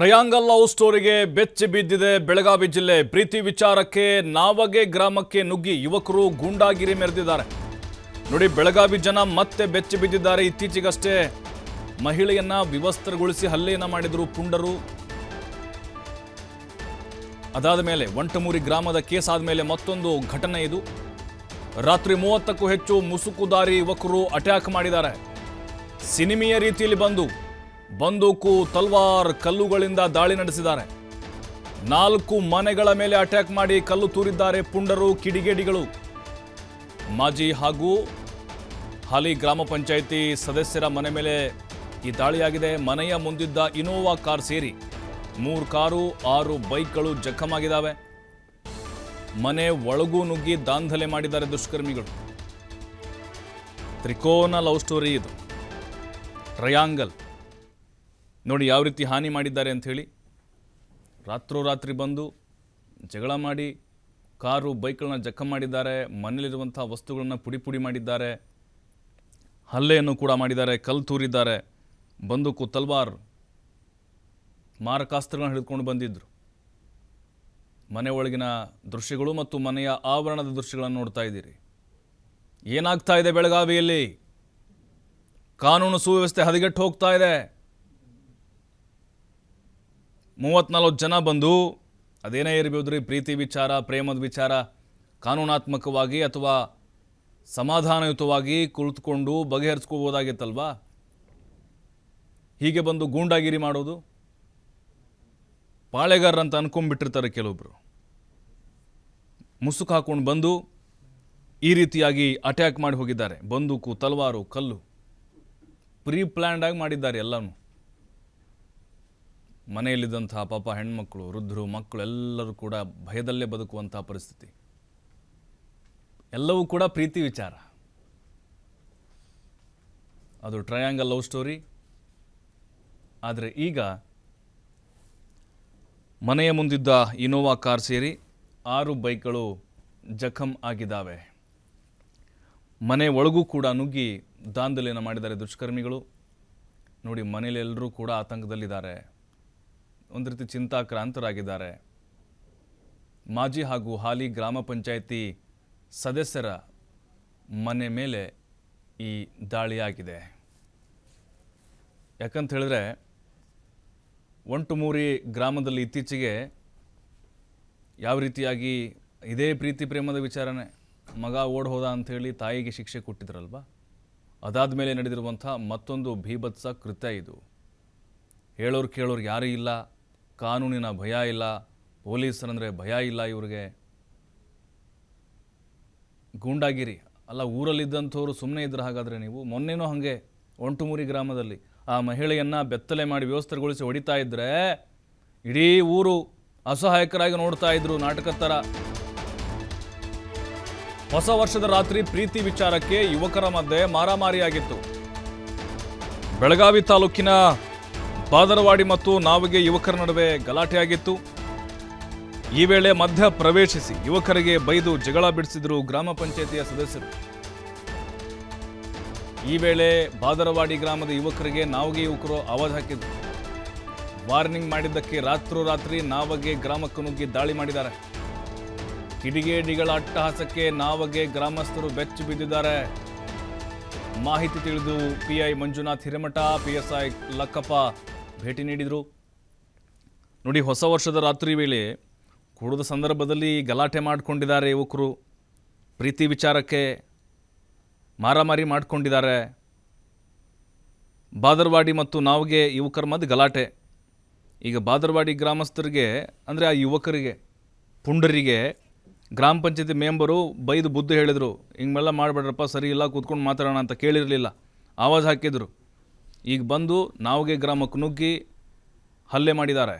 Triangle love ಸ್ಟೋರಿಗೆ ಬೆಚ್ಚಿ ಬಿದ್ದಿದೆ ಬೆಳಗಾವಿ ಜಿಲ್ಲೆ. ಪ್ರೀತಿ ವಿಚಾರಕ್ಕೆ ನಾವಗೆ ಗ್ರಾಮಕ್ಕೆ ನುಗ್ಗಿ ಯುವಕರು ಗೂಂಡಾಗಿರಿ ಮೆರೆದಿದ್ದಾರೆ. ನೋಡಿ, ಬೆಳಗಾವಿ ಜನ ಮತ್ತೆ ಬೆಚ್ಚಿ ಬಿದ್ದಿದ್ದಾರೆ ಇತ್ತೀಚೆಗಷ್ಟೇ. ಮಹಿಳೆಯನ್ನ ವಿವಸ್ತ್ರಗೊಳಿಸಿ ಹಲ್ಲೆಯನ್ನ ಮಾಡಿದರು ಪುಂಡರು. ಅದಾದ ಮೇಲೆ ಒಂಟಮೂರಿ ಗ್ರಾಮದ ಕೇಸ್ ಆದಮೇಲೆ ಮತ್ತೊಂದು ಘಟನೆ ಇದು. ರಾತ್ರಿ ಮೂವತ್ತಕ್ಕೂ ಹೆಚ್ಚು ಮುಸುಕುದಾರಿ ಯುವಕರು ಅಟ್ಯಾಕ್ ಮಾಡಿದ್ದಾರೆ. ಸಿನಿಮೆಯ ರೀತಿಯಲ್ಲಿ ಬಂದು ಬಂದೂಕು ತಲ್ವಾರ್ ಕಲ್ಲುಗಳಿಂದ ದಾಳಿ ನಡೆಸಿದ್ದಾರೆ. ನಾಲ್ಕು ಮನೆಗಳ ಮೇಲೆ ಅಟ್ಯಾಕ್ ಮಾಡಿ ಕಲ್ಲು ತೂರಿದ್ದಾರೆ ಪುಂಡರು, ಕಿಡಿಗೇಡಿಗಳು. ಮಾಜಿ ಹಾಗೂ ಹಾಲಿ ಗ್ರಾಮ ಪಂಚಾಯಿತಿ ಸದಸ್ಯರ ಮನೆ ಮೇಲೆ ಈ ದಾಳಿಯಾಗಿದೆ. ಮನೆಯ ಮುಂದಿದ್ದ ಇನೋವಾ ಕಾರ್ ಸೇರಿ ಮೂರು ಕಾರು, ಆರು ಬೈಕ್ಗಳು ಜಖಮಾಗಿದ್ದಾವೆ. ಮನೆ ಒಳಗೂ ನುಗ್ಗಿ ದಾಂಧಲೆ ಮಾಡಿದ್ದಾರೆ ದುಷ್ಕರ್ಮಿಗಳು. ತ್ರಿಕೋನ ಲವ್ ಸ್ಟೋರಿ ಇದು. ಟ್ರಯಾಂಗಲ್. ನೋಡಿ ಯಾವ ರೀತಿ ಹಾನಿ ಮಾಡಿದ್ದಾರೆ ಅಂಥೇಳಿ ರಾತ್ರೋರಾತ್ರಿ ಬಂದು ಜಗಳ ಮಾಡಿ ಕಾರು ಬೈಕ್ಗಳನ್ನ ಜಖಂ ಮಾಡಿದ್ದಾರೆ ಮನೆಯಲ್ಲಿರುವಂಥ ವಸ್ತುಗಳನ್ನ ಪುಡಿ ಪುಡಿ ಮಾಡಿದ್ದಾರೆ, ಹಲ್ಲೆಯನ್ನು ಕೂಡ ಮಾಡಿದ್ದಾರೆ, ಕಲ್ಲು ತೂರಿದ್ದಾರೆ, ಬಂದೂಕು, ತಲ್ವಾರ್, ಮಾರಕಾಸ್ತ್ರಗಳನ್ನ ಹಿಡಿದುಕೊಂಡು ಬಂದಿದ್ದರು ಮನೆ ಒಳಗಿನ ದೃಶ್ಯಗಳು ಮತ್ತು ಮನೆಯ ಆವರಣದ ದೃಶ್ಯಗಳನ್ನು ನೋಡ್ತಾ ಇದ್ದೀರಿ. ಏನಾಗ್ತಾ ಇದೆ ಬೆಳಗಾವಿಯಲ್ಲಿ? ಕಾನೂನು ಸುವ್ಯವಸ್ಥೆ ಹದಗೆಟ್ಟು ಹೋಗ್ತಾ ಇದೆ. ಮೂವತ್ನಾಲ್ಕು ಜನ ಬಂದು ಅದೇನೇ ಇರ್ಬೋದು ರೀ ಪ್ರೀತಿ ವಿಚಾರ, ಪ್ರೇಮದ ವಿಚಾರ, ಕಾನೂನಾತ್ಮಕವಾಗಿ ಅಥವಾ ಸಮಾಧಾನಯುತವಾಗಿ ಕುಳಿತುಕೊಂಡು ಬಗೆಹರಿಸ್ಕೋಬೋದಾಗಿತ್ತಲ್ವಾ? ಹೀಗೆ ಬಂದು ಗೂಂಡಾಗಿರಿ ಮಾಡೋದು? ಪಾಳೆಗಾರರಂತ ಅನ್ಕೊಂಡ್ಬಿಟ್ಟಿರ್ತಾರೆ ಕೆಲವೊಬ್ಬರು ಮುಸುಕು ಹಾಕೊಂಡು ಬಂದು ಈ ರೀತಿಯಾಗಿ ಅಟ್ಯಾಕ್ ಮಾಡಿ ಹೋಗಿದ್ದಾರೆ. ಬಂದೂಕು, ತಲವಾರು, ಕಲ್ಲು. ಪ್ರೀ ಪ್ಲ್ಯಾಂಡಾಗಿ ಮಾಡಿದ್ದಾರೆ ಎಲ್ಲನೂ. ಮನೆಯಲ್ಲಿದ್ದಂತಹ ಪಾಪ ಹೆಣ್ಮಕ್ಳು, ವೃದ್ಧರು, ಮಕ್ಕಳು ಎಲ್ಲರೂ ಕೂಡ ಭಯದಲ್ಲೇ ಬದುಕುವಂಥ ಪರಿಸ್ಥಿತಿ. ಎಲ್ಲವೂ ಕೂಡ ಪ್ರೀತಿ ವಿಚಾರ. ಅದು ಟ್ರಯಾಂಗಲ್ ಲವ್ ಸ್ಟೋರಿ ಆದರೆ ಈಗ ಮನೆಯ ಮುಂದಿದ್ದ ಇನೋವಾ ಕಾರ್ ಸೇರಿ ಆರು ಬೈಕ್ಗಳು ಜಖಂ ಆಗಿದ್ದಾವೆ. ಮನೆ ಒಳಗೂ ಕೂಡ ನುಗ್ಗಿ ದಾಂಧಲೆಯನ್ನು ಮಾಡಿದ್ದಾರೆ ದುಷ್ಕರ್ಮಿಗಳು. ನೋಡಿ ಮನೆಯಲ್ಲಿ ಕೂಡ ಆತಂಕದಲ್ಲಿದ್ದಾರೆ. ಒಂದು ರೀತಿ ಚಿಂತಾಕ್ರಾಂತರಾಗಿದ್ದಾರೆ. ಮಾಜಿ ಹಾಗೂ ಹಾಲಿ ಗ್ರಾಮ ಪಂಚಾಯಿತಿ ಸದಸ್ಯರ ಮನೆ ಮೇಲೆ ಈ ದಾಳಿಯಾಗಿದೆ. ಯಾಕಂತ ಹೇಳಿದ್ರೆ, ಒಂಟುಮೂರಿ ಗ್ರಾಮದಲ್ಲಿ ಇತ್ತೀಚೆಗೆ ಯಾವ ರೀತಿಯಾಗಿ ಇದೇ ಪ್ರೀತಿ ಪ್ರೇಮದ ವಿಚಾರನೆ, ಮಗ ಓಡ್ ಹೋದ ಅಂಥೇಳಿ ತಾಯಿಗೆ ಶಿಕ್ಷೆ ಕೊಟ್ಟಿದ್ರಲ್ವ? ಅದಾದ ಮೇಲೆ ನಡೆದಿರುವಂಥ ಮತ್ತೊಂದು ಭೀಭತ್ಸ ಕೃತ್ಯ ಇದು. ಹೇಳೋರು ಕೇಳೋರು ಯಾರೂ ಇಲ್ಲ. ಕಾನೂನಿನ ಭಯ ಇಲ್ಲ, ಪೊಲೀಸರಂದರೆ ಭಯ ಇಲ್ಲ ಇವ್ರಿಗೆ. ಗೂಂಡಾಗಿರಿ. ಅಲ್ಲ, ಊರಲ್ಲಿದ್ದಂಥವ್ರು ಸುಮ್ಮನೆ ಇದ್ರೆ ಹಾಗಾದರೆ ನೀವು? ಮೊನ್ನೆನೂ ಹಾಗೆ, ಒಂಟುಮೂರಿ ಗ್ರಾಮದಲ್ಲಿ ಆ ಮಹಿಳೆಯನ್ನು ಬೆತ್ತಲೆ ಮಾಡಿ ವ್ಯವಸ್ಥೆಗೊಳಿಸಿ ಹೊಡಿತಾ ಇದ್ದರೆ ಇಡೀ ಊರು ಅಸಹಾಯಕರಾಗಿ ನೋಡ್ತಾ ಇದ್ರು ನಾಟಕ ಥರ ಹೊಸ ವರ್ಷದ ರಾತ್ರಿ ಪ್ರೀತಿ ವಿಚಾರಕ್ಕೆ ಯುವಕರ ಮಧ್ಯೆ ಮಾರಾಮಾರಿಯಾಗಿತ್ತು. ಬೆಳಗಾವಿ ತಾಲೂಕಿನ ಬಾದರವಾಡಿ ಮತ್ತು ನಾವಿಗೆ ಯುವಕರ ನಡುವೆ ಗಲಾಟೆಯಾಗಿತ್ತು. ಈ ವೇಳೆ ಮಧ್ಯ ಪ್ರವೇಶಿಸಿ ಯುವಕರಿಗೆ ಬೈದು ಜಗಳ ಬಿಡಿಸಿದರು ಗ್ರಾಮ ಪಂಚಾಯಿತಿಯ ಸದಸ್ಯರು. ಈ ವೇಳೆ ಬಾದರವಾಡಿ ಗ್ರಾಮದ ಯುವಕರಿಗೆ ನಾವಿಗೆ ಯುವಕರು ಆವಾಜ್ ಹಾಕಿದ್ರು. ವಾರ್ನಿಂಗ್ ಮಾಡಿದ್ದಕ್ಕೆ ರಾತ್ರೋರಾತ್ರಿ ನಾವಗೆ ಗ್ರಾಮಕ್ಕೆ ನುಗ್ಗಿ ದಾಳಿ ಮಾಡಿದ್ದಾರೆ. ಕಿಡಿಗೇಡಿಗಳ ಅಟ್ಟಹಾಸಕ್ಕೆ ನಾವಗೆ ಗ್ರಾಮಸ್ಥರು ಬೆಚ್ಚಿ ಬಿದ್ದಿದ್ದಾರೆ. ಮಾಹಿತಿ ತಿಳಿದು ಪಿಐ ಮಂಜುನಾಥ್ ಹಿರೇಮಠ, ಪಿಎಸ್ಐ ಲಕ್ಕಪ್ಪ ಭೇಟಿ ನೀಡಿದರು. ನೋಡಿ, ಹೊಸ ವರ್ಷದ ರಾತ್ರಿ ವೇಳೆ ಕುಡಿದ ಸಂದರ್ಭದಲ್ಲಿ ಗಲಾಟೆ ಮಾಡಿಕೊಂಡಿದ್ದಾರೆ ಯುವಕರು. ಪ್ರೀತಿ ವಿಚಾರಕ್ಕೆ ಮಾರಾಮಾರಿ ಮಾಡಿಕೊಂಡಿದ್ದಾರೆ. ಬಾದರ್ವಾಡಿ ಮತ್ತು ನಾವ್ಗೆ ಯುವಕರ ಮಧ್ಯೆ ಗಲಾಟೆ. ಈಗ ಬಾದರ್ವಾಡಿ ಗ್ರಾಮಸ್ಥರಿಗೆ, ಅಂದರೆ ಆ ಯುವಕರಿಗೆ, ಪುಂಡರಿಗೆ, ಗ್ರಾಮ ಪಂಚಾಯತಿ ಮೆಂಬರು ಬೈದು ಬುದ್ಧಿ ಹೇಳಿದರು. ಹಿಂಗೆಲ್ಲ ಮಾಡಬೇಡ್ರಪ್ಪ, ಸರಿ ಇಲ್ಲ, ಕೂತ್ಕೊಂಡು ಮಾತಾಡೋಣ ಅಂತ ಕೇಳಿರಲಿಲ್ಲ. ಆವಾಜ್ ಹಾಕಿದರು. ಈಗ ಬಂದು ನಾವ್ಗೆ ಗ್ರಾಮಕ್ಕೆ ನುಗ್ಗಿ ಹಲ್ಲೆ ಮಾಡಿದ್ದಾರೆ.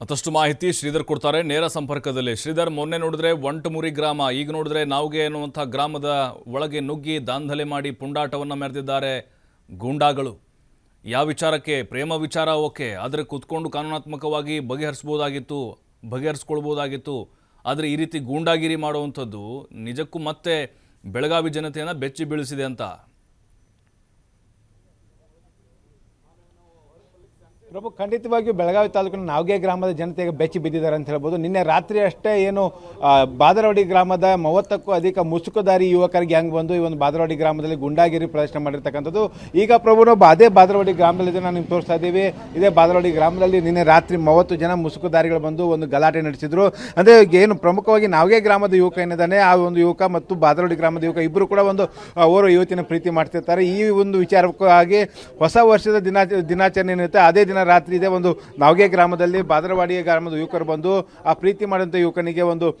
ಮತ್ತಷ್ಟು ಮಾಹಿತಿ ಶ್ರೀಧರ್ ಕೊಡ್ತಾರೆ. ನೇರ ಸಂಪರ್ಕದಲ್ಲಿ ಶ್ರೀಧರ್ ಮೊನ್ನೆ ನೋಡಿದ್ರೆ ಒಂಟಮುರಿ ಗ್ರಾಮ, ಈಗ ನೋಡಿದ್ರೆ ನಾವ್ಗೆ ಅನ್ನುವಂಥ ಗ್ರಾಮದ ಒಳಗೆ ನುಗ್ಗಿ ದಾಂಧಲೆ ಮಾಡಿ ಪುಂಡಾಟವನ್ನು ಮೆರೆದಿದ್ದಾರೆ ಗೂಂಡಾಗಳು. ಯಾವ ವಿಚಾರಕ್ಕೆ? ಪ್ರೇಮ ವಿಚಾರ ಓಕೆ, ಆದರೆ ಕೂತ್ಕೊಂಡು ಕಾನೂನಾತ್ಮಕವಾಗಿ ಬಗೆಹರಿಸ್ಬೋದಾಗಿತ್ತು ಬಗೆಹರಿಸ್ಕೊಳ್ಬೋದಾಗಿತ್ತು. ಆದರೆ ಈ ರೀತಿ ಗೂಂಡಾಗಿರಿ ಮಾಡುವಂಥದ್ದು ನಿಜಕ್ಕೂ ಮತ್ತೆ ಬೆಳಗಾವಿ ಜನತೆಯನ್ನು ಬೆಚ್ಚಿ ಬೀಳಿಸಿದೆ ಅಂತ. ಪ್ರಭು, ಖಂಡಿತವಾಗಿಯೂ ಬೆಳಗಾವಿ ತಾಲೂಕಿನ ನಾವ್ಗೆ ಗ್ರಾಮದ ಜನತೆಗೆ ಬೆಚ್ಚಿ ಬಿದ್ದಿದ್ದಾರೆ ಅಂತ ಹೇಳ್ಬೋದು. ನಿನ್ನೆ ರಾತ್ರಿ ಅಷ್ಟೇ ಏನು ಬಾದರವಾಡಿ ಗ್ರಾಮದ ಮೂವತ್ತಕ್ಕೂ ಅಧಿಕ ಮುಸುಕುದಾರಿ ಯುವಕರಿಗೆ ಗ್ಯಾಂಗ್ ಬಂದು ಈ ಒಂದು ಬಾದರವಾಡಿ ಗ್ರಾಮದಲ್ಲಿ ಗುಂಡಾಗಿರಿ ಪ್ರದರ್ಶನ ಮಾಡಿರ್ತಕ್ಕಂಥದ್ದು. ಈಗ ಪ್ರಭು, ನಾವು ಅದೇ ಬಾದರವಾಡಿ ಗ್ರಾಮದಲ್ಲಿ ಇದನ್ನ ನಿಮ್ಗೆ ತೋರಿಸ್ತಾ ಇದ್ದೀವಿ. ಇದೇ ಬಾದರವಾಡಿ ಗ್ರಾಮದಲ್ಲಿ ನಿನ್ನೆ ರಾತ್ರಿ ಮೂವತ್ತು ಜನ ಮುಸುಕುದಾರಿಗಳು ಬಂದು ಒಂದು ಗಲಾಟೆ ನಡೆಸಿದ್ರು. ಅಂದರೆ ಏನು, ಪ್ರಮುಖವಾಗಿ ನಾವ್ಗೆ ಗ್ರಾಮದ ಯುವಕ ಏನಿದ್ದಾನೆ, ಆ ಒಂದು ಯುವಕ ಮತ್ತು ಬಾದರವಾಡಿ ಗ್ರಾಮದ ಯುವಕ ಇಬ್ಬರು ಕೂಡ ಒಂದು ಓರ್ವ ಯುವತಿನ ಪ್ರೀತಿ ಮಾಡ್ತಿರ್ತಾರೆ. ಈ ಒಂದು ವಿಚಾರಕ್ಕಾಗಿ ಹೊಸ ವರ್ಷದ ದಿನಾಚ ದಿನಾಚರಣೆ ಏನಿರುತ್ತೆ ಅದೇ ದಿನ ರಾತ್ರಿ ಇದೆ. ಒಂದು ನಾವ್ಗೆ ಗ್ರಾಮದಲ್ಲಿ, ಬಾದರವಾಡಿಯ ಗ್ರಾಮದ ಯುವಕರು ಬಂದು ಆ ಪ್ರೀತಿ ಮಾಡಿದಂಥ ಯುವಕನಿಗೆ ಒಂದು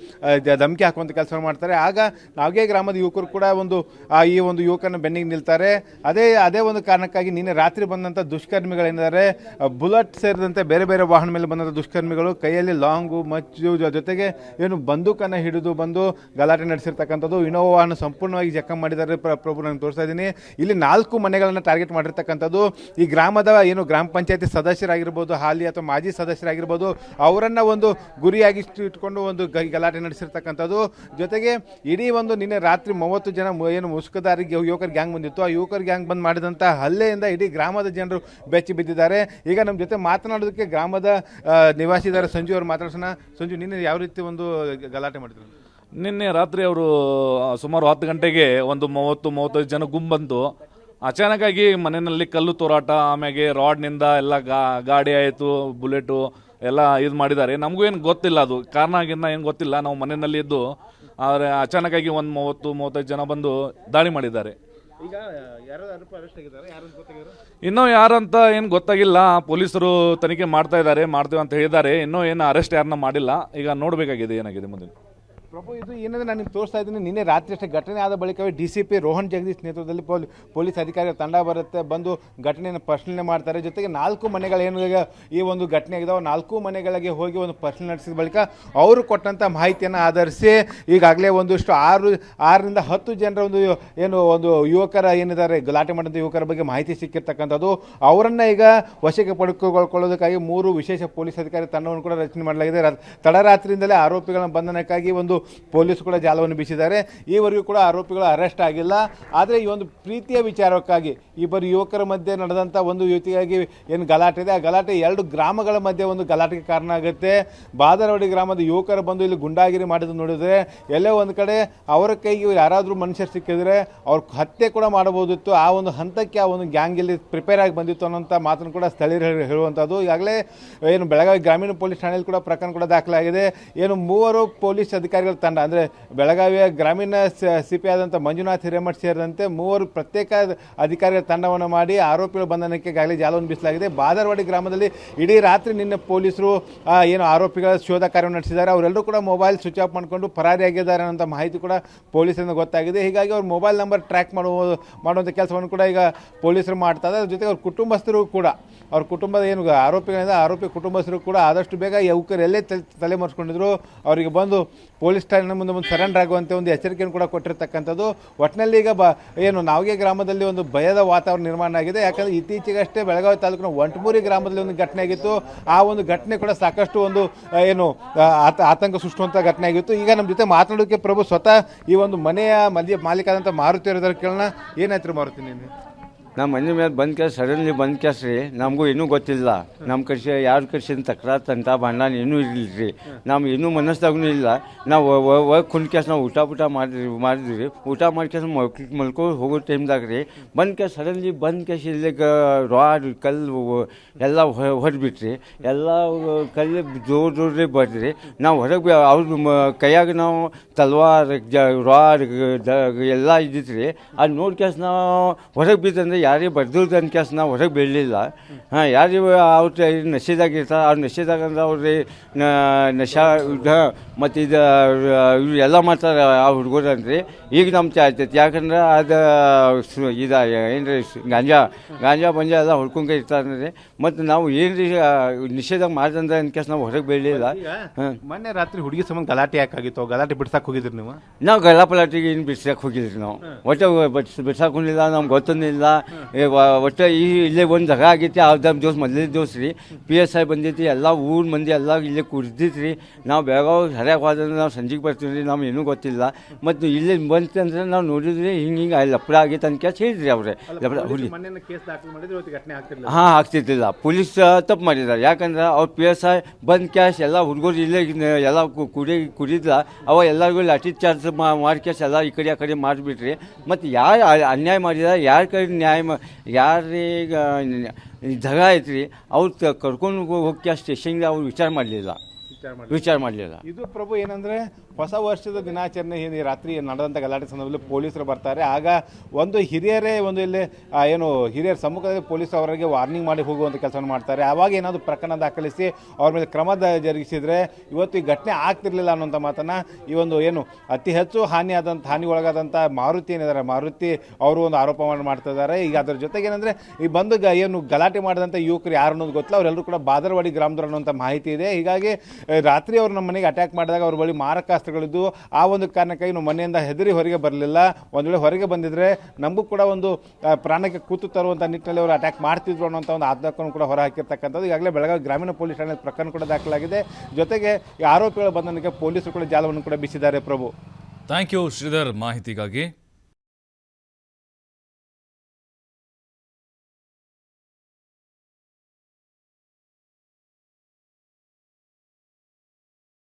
ಧಮಕಿ ಹಾಕುವಂಥ ಕೆಲಸ ಮಾಡ್ತಾರೆ. ಆಗ ನಾವ್ಗೆ ಗ್ರಾಮದ ಯುವಕರು ಕೂಡ ಒಂದು ಈ ಒಂದು ಯುವಕನ ಬೆನ್ನಿಗೆ ನಿಲ್ತಾರೆ. ಅದೇ ಅದೇ ಒಂದು ಕಾರಣಕ್ಕಾಗಿ ನಿನ್ನೆ ರಾತ್ರಿ ಬಂದಂಥ ದುಷ್ಕರ್ಮಿಗಳೇನಿದ್ದಾರೆ ಬುಲೆಟ್ ಸೇರಿದಂತೆ ಬೇರೆ ಬೇರೆ ವಾಹನ ಮೇಲೆ ಬಂದಂಥ ದುಷ್ಕರ್ಮಿಗಳು ಕೈಯಲ್ಲಿ ಲಾಂಗು, ಮಚ್ಚು ಜೊತೆಗೆ ಏನು ಬಂದೂಕನ್ನು ಹಿಡಿದು ಬಂದು ಗಲಾಟೆ ನಡೆಸಿರ್ತಕ್ಕಂಥದ್ದು. ವಾಹನ ಸಂಪೂರ್ಣವಾಗಿ ಜಖಂ ಮಾಡಿದ್ದಾರೆ. ಪ್ರ- ಪ್ರಭು, ನಾನು ತೋರಿಸ್ತಾ ಇದ್ದೀನಿ. ಇಲ್ಲಿ ನಾಲ್ಕು ಮನೆಗಳನ್ನು ಟಾರ್ಗೆಟ್ ಮಾಡಿರ್ತಕ್ಕಂಥದ್ದು. ಈ ಗ್ರಾಮದ ಏನು ಗ್ರಾಮ ಪಂಚಾಯತಿ ಸದಸ್ಯರಾಗಿರ್ಬೋದು, ಹಾಲಿ ಅಥವಾ ಮಾಜಿ ಸದಸ್ಯರಾಗಿರ್ಬೋದು, ಅವರನ್ನು ಒಂದು ಗುರಿಯಾಗಿ ಇಟ್ಕೊಂಡು ಒಂದು ಗಲಾಟೆ ನಡೆಸಿರ್ತಕ್ಕಂಥದ್ದು. ಜೊತೆಗೆ ಇಡೀ ಒಂದು ನಿನ್ನೆ ರಾತ್ರಿ ಮೂವತ್ತು ಜನ ಏನು ಮುಸುಕದಾರಿ ಯುವಕರ ಗ್ಯಾಂಗ್ ಬಂದಿತ್ತು. ಆ ಯುವಕರ ಗ್ಯಾಂಗ್ ಬಂದ್ ಮಾಡಿದಂಥ ಹಲ್ಲೆಯಿಂದ ಇಡೀ ಗ್ರಾಮದ ಜನರು ಬೆಚ್ಚಿ ಬಿದ್ದಿದ್ದಾರೆ. ಈಗ ನಮ್ಮ ಜೊತೆ ಮಾತನಾಡೋದಕ್ಕೆ ಗ್ರಾಮದ ನಿವಾಸಿದಾರ ಸಂಜು ಅವರು ಮಾತಾಡ್ಸೋಣ. ಸಂಜು, ನಿನ್ನೆ ಯಾವ ರೀತಿ ಒಂದು ಗಲಾಟೆ ಮಾಡಿದ್ರು? ನಿನ್ನೆ ರಾತ್ರಿ ಅವರು ಸುಮಾರು ಹತ್ತು ಗಂಟೆಗೆ ಒಂದು ಮೂವತ್ತು, ಮೂವತ್ತೈದು ಜನ ಗುಂಪು ಬಂತು. ಅಚಾನಕ್ಕಾಗಿ ಮನೆಯಲ್ಲಿ ಕಲ್ಲು ತೋರಾಟ ಆಮ್ಯಾಗೆ ರಾಡ್ನಿಂದ ಎಲ್ಲ ಗಾ ಗಾಡಿ ಆಯಿತು ಬುಲೆಟು ಎಲ್ಲ ಇದು ಮಾಡಿದ್ದಾರೆ. ನಮಗೂ ಏನು ಗೊತ್ತಿಲ್ಲ ಅದು. ಕಾರಣ ಆಗಿನ್ನ ಏನು ಗೊತ್ತಿಲ್ಲ. ನಾವು ಮನೆಯಲ್ಲಿ ಇದ್ದು ಆದರೆ ಅಚಾನಕ್ಕಾಗಿ ಒಂದು ಮೂವತ್ತು ಮೂವತ್ತೈದು ಜನ ಬಂದು ದಾಳಿ ಮಾಡಿದ್ದಾರೆ. ಇನ್ನೂ ಯಾರಂತ ಏನು ಗೊತ್ತಾಗಿಲ್ಲ. ಪೊಲೀಸರು ತನಿಖೆ ಮಾಡ್ತಾ ಇದ್ದಾರೆ ಮಾಡ್ತೀವಿ ಅಂತ ಹೇಳಿದ್ದಾರೆ. ಇನ್ನೂ ಏನು ಅರೆಸ್ಟ್ ಯಾರನ್ನ ಮಾಡಿಲ್ಲ. ಈಗ ನೋಡಬೇಕಾಗಿದೆ ಏನಾಗಿದೆ ಮುಂದೆ ಪ್ರಭು, ಇದು ಏನಂದ್ರೆ ನಾನು ನಿಮ್ಗೆ ತೋರಿಸ್ತಾ ಇದ್ದೀನಿ, ನಿನ್ನೆ ರಾತ್ರಿ ಅಷ್ಟೇ ಘಟನೆ ಆದ ಬಳಿಕವೇ D C P Rohan Jagadish ನೇತೃತ್ವದಲ್ಲಿ ಪೊಲ್, ಪೊಲೀಸ್ ಅಧಿಕಾರಿಗಳ ತಂಡ ಬರುತ್ತೆ, ಬಂದು ಘಟನೆಯನ್ನು ಪರಿಶೀಲನೆ ಮಾಡ್ತಾರೆ. ಜೊತೆಗೆ ನಾಲ್ಕು ಮನೆಗಳೇನು ಈಗ ಈ ಒಂದು ಘಟನೆ ಆಗಿದಾವೆ, ನಾಲ್ಕು ಮನೆಗಳಿಗೆ ಹೋಗಿ ಒಂದು ಪರಿಶೀಲನೆ ನಡೆಸಿದ ಬಳಿಕ ಅವರು ಕೊಟ್ಟಂಥ ಮಾಹಿತಿಯನ್ನು ಆಧರಿಸಿ ಈಗಾಗಲೇ ಒಂದಿಷ್ಟು ಆರು, ಆರರಿಂದ ಹತ್ತು ಜನರ ಒಂದು ಏನು ಒಂದು ಯುವಕರ ಏನಿದ್ದಾರೆ, ಗಲಾಟೆ ಮಾಡಿದಂಥ ಯುವಕರ ಬಗ್ಗೆ ಮಾಹಿತಿ ಸಿಕ್ಕಿರ್ತಕ್ಕಂಥದ್ದು. ಅವರನ್ನು ಈಗ ವಶಕ್ಕೆ ಪಡೆದುಕೊಳ್ಳೋದಕ್ಕಾಗಿ ಮೂರು ವಿಶೇಷ ಪೊಲೀಸ್ ಅಧಿಕಾರಿ ತಂಡವನ್ನು ಕೂಡ ರಚನೆ ಮಾಡಲಾಗಿದೆ. ತಡರಾತ್ರಿಯಿಂದಲೇ ಆರೋಪಿಗಳ ಬಂಧನಕ್ಕಾಗಿ ಒಂದು ಪೊಲೀಸ್ ಕೂಡ ಜಾಲವನ್ನು ಬೀಸಿದ್ದಾರೆ. ಈವರೆಗೂ ಕೂಡ ಆರೋಪಿಗಳು ಅರೆಸ್ಟ್ ಆಗಿಲ್ಲ. ಆದರೆ ಈ ಒಂದು ಪ್ರೀತಿಯ ವಿಚಾರಕ್ಕಾಗಿ ಇಬ್ಬರು ಯುವಕರ ಮಧ್ಯೆ ನಡೆದಂಥ ಒಂದು ಯುವತಿಯಾಗಿ ಏನು ಗಲಾಟೆ ಇದೆ? ಆ ಗಲಾಟೆ ಎರಡು ಗ್ರಾಮಗಳ ಮಧ್ಯೆ ಒಂದು ಗಲಾಟೆಗೆ ಕಾರಣ ಆಗುತ್ತೆ. ಬಾದರವಾಡಿ ಗ್ರಾಮದ ಯುವಕರು ಬಂದು ಇಲ್ಲಿ ಗುಂಡಾಗಿರಿ ಮಾಡಿದ್ದು ನೋಡಿದರೆ ಎಲ್ಲೋ ಒಂದು ಕಡೆ ಅವರ ಕೈಗೆ ಯಾರಾದರೂ ಮನುಷ್ಯರು ಸಿಕ್ಕಿದ್ರೆ ಅವ್ರ ಹತ್ಯೆ ಕೂಡ ಮಾಡಬಹುದಿತ್ತು. ಆ ಒಂದು ಹಂತಕ್ಕೆ ಆ ಒಂದು ಗ್ಯಾಂಗ್ ಇಲ್ಲಿ ಪ್ರಿಪೇರ್ ಆಗಿ ಬಂದಿತ್ತು ಅನ್ನೋಂಥ ಮಾತನ್ನು ಕೂಡ ಸ್ಥಳೀಯರು ಹೇಳಿ- ಹೇಳುವಂಥದ್ದು ಈಗಾಗಲೇ ಏನು ಬೆಳಗಾವಿ ಗ್ರಾಮೀಣ ಪೊಲೀಸ್ ಠಾಣೆಯಲ್ಲಿ ಕೂಡ ಪ್ರಕರಣ ಕೂಡ ದಾಖಲಾಗಿದೆ. ಏನು ಮೂವರು ಪೊಲೀಸ್ ಅಧಿಕಾರಿಗಳ ತಂಡ. ಅಂದರೆ ಬೆಳಗಾವಿಯ ಗ್ರಾಮೀಣ ಸಿ ಪಿ ಆದಂಥ ಮಂಜುನಾಥ್ ಹಿರೇಮಠ್ ಸೇರಿದಂತೆ ಮೂವರು ಪ್ರತ್ಯೇಕ ಅಧಿಕಾರಿಗಳ ತಂಡವನ್ನು ಮಾಡಿ ಆರೋಪಿಗಳ ಬಂಧನಕ್ಕೆ ಈಗಾಗಲೇ ಜಾಲವನ್ನು ಬಿಸಲಾಗಿದೆ. ಬಾದರವಾಡಿ ಗ್ರಾಮದಲ್ಲಿ ಇಡೀ ರಾತ್ರಿ ನಿನ್ನೆ ಪೊಲೀಸರು ಏನು ಆರೋಪಿಗಳ ಶೋಧ ಕಾರ್ಯ ನಡೆಸಿದ್ದಾರೆ. ಅವರೆಲ್ಲರೂ ಕೂಡ ಮೊಬೈಲ್ ಸ್ವಿಚ್ ಆಫ್ ಮಾಡಿಕೊಂಡು ಪರಾರಿಯಾಗಿದ್ದಾರೆ ಅನ್ನೋಂಥ ಮಾಹಿತಿ ಕೂಡ ಪೊಲೀಸರಿಂದ ಗೊತ್ತಾಗಿದೆ. ಹೀಗಾಗಿ ಅವ್ರ ಮೊಬೈಲ್ ನಂಬರ್ ಟ್ರ್ಯಾಕ್ ಮಾಡುವ ಮಾಡುವಂಥ ಕೆಲಸವನ್ನು ಕೂಡ ಈಗ ಪೊಲೀಸರು ಮಾಡ್ತಾ ಇದ್ದಾರೆ. ಜೊತೆಗೆ ಅವ್ರ ಕುಟುಂಬಸ್ಥರು ಕೂಡ, ಅವ್ರ ಕುಟುಂಬದ ಏನು ಆರೋಪಿಗಳಿಂದ, ಆರೋಪಿ ಕುಟುಂಬಸ್ಥರು ಕೂಡ ಆದಷ್ಟು ಬೇಗ ಯುವಕರು ಎಲ್ಲೇ ತಲೆ ಮರೆಸ್ಕೊಂಡಿದ್ರು. ಅವರಿಗೆ ಬಂದು ಪೊಲೀಸ್ ಠಾಣೆ ಮುಂದೆ ಒಂದು ಸರೆಂಡರ್ ಆಗುವಂತೆ ಒಂದು ಎಚ್ಚರಿಕೆಯನ್ನು ಕೂಡ ಕೊಟ್ಟಿರ್ತಕ್ಕಂಥದ್ದು. ಒಟ್ಟಿನಲ್ಲಿ ಈಗ ಬ ಏನು, ನಾವಿಗೆ ಗ್ರಾಮದಲ್ಲಿ ಒಂದು ಭಯದ ವಾತಾವರಣ ನಿರ್ಮಾಣ ಆಗಿದೆ. ಯಾಕಂದರೆ ಇತ್ತೀಚೆಗಷ್ಟೇ ಬೆಳಗಾವಿ ತಾಲೂಕಿನ ಒಂಟಮೂರಿ ಗ್ರಾಮದಲ್ಲಿ ಒಂದು ಘಟನೆ ಆಗಿತ್ತು. ಆ ಒಂದು ಘಟನೆ ಕೂಡ ಸಾಕಷ್ಟು ಒಂದು ಏನು ಆತ ಆತಂಕ ಸೃಷ್ಟುವಂಥ ಘಟನೆ ಆಗಿತ್ತು. ಈಗ ನಮ್ಮ ಜೊತೆ ಮಾತನಾಡೋಕ್ಕೆ ಪ್ರಭು ಸ್ವತಃ ಈ ಒಂದು ಮನೆಯ ಮಾಲೀಕ ಮಾಲೀಕಾದಂಥ ಮಾರುತಿ ಇರೋದ್ರ ಕೇಳೋಣ. ಏನಾಯ್ತು ಮಾರುತಿ ನೀನು ನಮ್ಮ ಮನೆ ಮೇಲೆ ಬಂದ್ ಕೇಸ್ ಸಡನ್ಲಿ ಬಂದ್ ಕೇಸ್ ರೀ. ನಮಗೂ ಇನ್ನೂ ಗೊತ್ತಿಲ್ಲ. ನಮ್ಮ ಕಡೆ ಯಾರ ಕಡೆ ತಕರಾರು ತಂತ ಭಾಂಡಣ ಏನೂ ಇರಲಿಲ್ಲ ರೀ ನಾವು ಇನ್ನೂ ಮನಸ್ಸಾಗೂ ಇಲ್ಲ. ನಾವು ಒಳಗೆ ಕುಂದ್ ಕೇಸ್ ನಾವು ಊಟ ಊಟ ಮಾಡಿದ್ರಿ, ಮಾಡಿದ್ವಿ. ಊಟ ಮಾಡಿ ಕ್ಯಾಸ್ ಮಲ್ಕೊ ಹೋಗೋ ಟೈಮ್ದಾಗ ರೀ. ಬಂದ್ ಕೇಸ್ ಸಡನ್ಲಿ ಬಂದ್ ಕ್ಯಾಸ್ ಇಲ್ಲಿಗ ರಾಡ್, ಕಲ್ಲು ಎಲ್ಲ ಹೊರಬಿಟ್ರಿ ಎಲ್ಲ ಕಲ್ಲು ಜೋರು ಜೋರ್ರಿ ಬಡ್ರಿ ನಾವು ಹೊರಗೆ ಅವ್ರ ಕೈಯಾಗ ನಾವು ತಲ್ವಾರ್, ಜ, ರಾಡ್ ಎಲ್ಲ ಇದ್ದಿತ್ತು ರೀ ಅದು ನೋಡಿ ಕೇಸ್ ನಾವು ಹೊರಗೆ ಬಿದ್ದಂದ್ರೆ ಯಾರೇ ಬರ್ದಿಲ್ದು ಅಂತ ಕ್ಯಾಸ್ ನಾವು ಹೊರಗೆ ಬೀಳಲಿಲ್ಲ. ಹಾಂ ಯಾರು ಅವ್ರು ನಶೆದಾಗಿರ್ತಾರೆ ಅವ್ರು ಅವ್ರ ನಶೆದಾಗ ಅಂದ್ರೆ ಅವ್ರಿ ನಶಾ ಮತ್ತು ಇದು ಇವ್ರು ಎಲ್ಲ ಮಾಡ್ತಾರೆ ಆ ಹುಡುಗರು ಅಂದ್ರಿ. ಈಗ ನಮ್ಮ ಚಾಯ್ತೈತಿ ಯಾಕಂದ್ರೆ ಅದು ಸು- ಇದು ಏನು ರೀ ಗಾಂಜಾ ಗಾಂಜಾ ಪಂಜಾ ಎಲ್ಲ ಹುಡ್ಕೊಂಡು ಇರ್ತಾರೆ ರೀ ಮತ್ತು ನಾವು ಏನು ರೀ ನಿಷೇಧ ಮಾಡ್ದಂದ್ರೆ ಅನ್ಕೇಸ್ ನಾವು ಹೊರಗೆ ಬೀಳಲಿಲ್ಲ. ಹಾಂ. ಮೊನ್ನೆ ರಾತ್ರಿ ಹುಡುಗಿ ಸಂಬಂಧ ಗಲಾಟೆ ಯಾಕಾಗಿತ್ತು? ಗಲಾಟೆ ಬಿಡ್ಸಕ್ಕೆ ಹೋಗಿದ್ರಿ ನೀವು? ನಾವು ಗಲಾಪಲಾಟಿಗೆ ಏನು ಬಿಡ್ಸಕ್ಕೆ ಹೋಗಿದ್ರಿ ನಾವು. ಒಟ್ಟು ಬಿಡ್ಸ ಬಿಡ್ಸಕ್ಕೆ ಹೋಗಿಲ್ಲ ನಮ್ಗೆ ಗೊತ್ತೊಂದಿಲ್ಲ. ಏ ವ- ಒಟ್ಟು ಈ ಇಲ್ಲೇ ಒಂದು ಜಗ ಆಗೈತಿ ಅವ್ರದ್ದು ದಿವಸ ಮೊದಲನೇ ದಿವಸ ರೀ. ಪಿ ಎಸ್ ಐ ಬಂದೈತಿ ಎಲ್ಲ ಊರ ಮಂದಿ ಎಲ್ಲ ಇಲ್ಲೇ ಕುಡ್ದಿತ್ತು ರೀ ನಾವು ಬೇಗ ಸರಿಯಾಗಿ ಹೋದ್ರೆ ನಾವು ಸಂಜೆಗೆ ಬರ್ತೀವಿ ರೀ ನಮ್ಗೆ ಏನೂ ಗೊತ್ತಿಲ್ಲ. ಮತ್ತು ಇಲ್ಲೇ ಬಂತಂದ್ರೆ ನಾವು ನೋಡಿದ್ರೆ ಹಿಂಗೆ ಹಿಂಗೆ ಲಪಡ ಆಗೈತೆ ಅಂತ ಕೇಳಿ ಹೇಳಿದ್ರಿ ಅವ್ರೆ. ಲಪಡ ಹುಲಿ. ಮೊನ್ನೆ ಕೇಸ್ ದಾಖಲು ಮಾಡಿದ್ರೆ ಇವತ್ತು ಘಟನೆ ಆಗ್ತಿರಲಿಲ್ಲ. ಹಾಂ ಆಗ್ತಿದ್ದಿಲ್ಲ ಪೊಲೀಸ್ ತಪ್ಪು ಮಾಡಿದ್ದಾರೆ. ಯಾಕಂದ್ರೆ ಅವ್ರು ಪಿ ಎಸ್ ಐ ಬಂದ್ ಕ್ಯಾಶ್ ಎಲ್ಲ ಹುಡುಗರು ಇಲ್ಲೇ ಎಲ್ಲ ಕುಡಿ ಕುಡಿದ್ಲ. ಅವ ಎಲ್ಲರಿಗೂ ಲಾಠಿ ಚಾರ್ಜ್ ಮಾಡಿ ಕ್ಯಾಶ್ ಎಲ್ಲ ಈ ಕಡೆ ಆ ಕಡೆ ಮಾಡಿಬಿಟ್ರಿ. ಮತ್ತು ಯಾರು ಅನ್ಯಾಯ ಮಾಡಿದ ಯಾರ ಕಡೆ ನ್ಯಾಯ ಯಾರೀಗ ಜಗ ಐತ್ರಿ. ಅವ್ರು ಕರ್ಕೊಂಡು ಹೋಗಿ ಸ್ಟೇಷನ್ಗೆ ಅವ್ರು ವಿಚಾರ ಮಾಡಲಿಲ್ಲ. ವಿಚಾರ ಮಾಡಿ ವಿಚಾರ ಮಾಡಲಿಲ್ಲ. ಇದು ಪ್ರಭು ಏನಂದ್ರೆ ಹೊಸ ವರ್ಷದ ದಿನಾಚರಣೆ ಏನು ರಾತ್ರಿ ನಡೆದಂಥ ಗಲಾಟೆ ಸಂದರ್ಭದಲ್ಲಿ ಪೊಲೀಸರು ಬರ್ತಾರೆ. ಆಗ ಒಂದು ಹಿರಿಯರೇ ಒಂದು ಇಲ್ಲಿ ಏನು ಹಿರಿಯರ ಸಮ್ಮುಖದಲ್ಲಿ ಪೊಲೀಸ್ ಅವರಿಗೆ ವಾರ್ನಿಂಗ್ ಮಾಡಿ ಹೋಗುವಂಥ ಕೆಲಸವನ್ನು ಮಾಡ್ತಾರೆ. ಆವಾಗ ಏನಾದರೂ ಪ್ರಕರಣ ದಾಖಲಿಸಿ ಅವ್ರ ಮೇಲೆ ಕ್ರಮ ಜರುಗಿಸಿದರೆ ಇವತ್ತು ಈ ಘಟನೆ ಆಗ್ತಿರಲಿಲ್ಲ ಅನ್ನೋಂಥ ಮಾತನ್ನು ಈ ಒಂದು ಏನು ಅತಿ ಹೆಚ್ಚು ಹಾನಿಯಾದಂಥ ಹಾನಿ ಒಳಗಾದಂಥ ಮಾರುತಿ ಏನಿದ್ದಾರೆ, ಮಾರುತಿ ಅವರು ಒಂದು ಆರೋಪವನ್ನು ಮಾಡ್ತಾ ಇದ್ದಾರೆ. ಈಗ ಅದರ ಜೊತೆಗೆ ಏನಂದರೆ ಈ ಬಂದು ಏನು ಗಲಾಟೆ ಮಾಡಿದಂಥ ಯುವಕರು ಯಾರು ಅನ್ನೋದು ಗೊತ್ತಿಲ್ಲ. ಅವರೆಲ್ಲರೂ ಕೂಡ ಬಾದರವಾಡಿ ಗ್ರಾಮದವರು ಅನ್ನೋಂಥ ಮಾಹಿತಿ ಇದೆ. ಹೀಗಾಗಿ, ರಾತ್ರಿ ಅವರು ನಮ್ಮ ಮನೆಗೆ ಅಟ್ಯಾಕ್ ಮಾಡಿದಾಗ ಅವ್ರ ಬಳಿ ಮಾರಕಾಸ್ತ್ರಗಳಿದ್ದು ಆ ಒಂದು ಕಾರಣಕ್ಕಾಗಿ ನಾವು ಮನೆಯಿಂದ ಹೆದರಿ ಹೊರಗೆ ಬರಲಿಲ್ಲ. ಒಂದು ವೇಳೆ ಹೊರಗೆ ಬಂದಿದ್ರೆ ನಮಗೂ ಕೂಡ ಒಂದು ಪ್ರಾಣಕ್ಕೆ ಕೂತು ತರುವಂಥ ನಿಟ್ಟಿನಲ್ಲಿ ಅವರು ಅಟ್ಯಾಕ್ ಮಾಡ್ತಿದ್ರು ಅನ್ನೋಂಥ ಒಂದು ಆತಂಕವನ್ನು ಕೂಡ ಹೊರ ಹಾಕಿರ್ತಕ್ಕಂಥದ್ದು ಈಗಾಗಲೇ ಬೆಳಗಾವಿ ಗ್ರಾಮೀಣ ಪೊಲೀಸ್ ಠಾಣೆಯಲ್ಲಿ ಪ್ರಕರಣ ಕೂಡ ದಾಖಲಾಗಿದೆ. ಜೊತೆಗೆ ಈ ಆರೋಪಿಗಳ ಬಂಧನಕ್ಕೆ ಪೊಲೀಸರು ಕೂಡ ಜಾಲವನ್ನು ಕೂಡ ಬೀಸಿದ್ದಾರೆ ಪ್ರಭು. Thank you Sridhar. ಮಾಹಿತಿಗಾಗಿ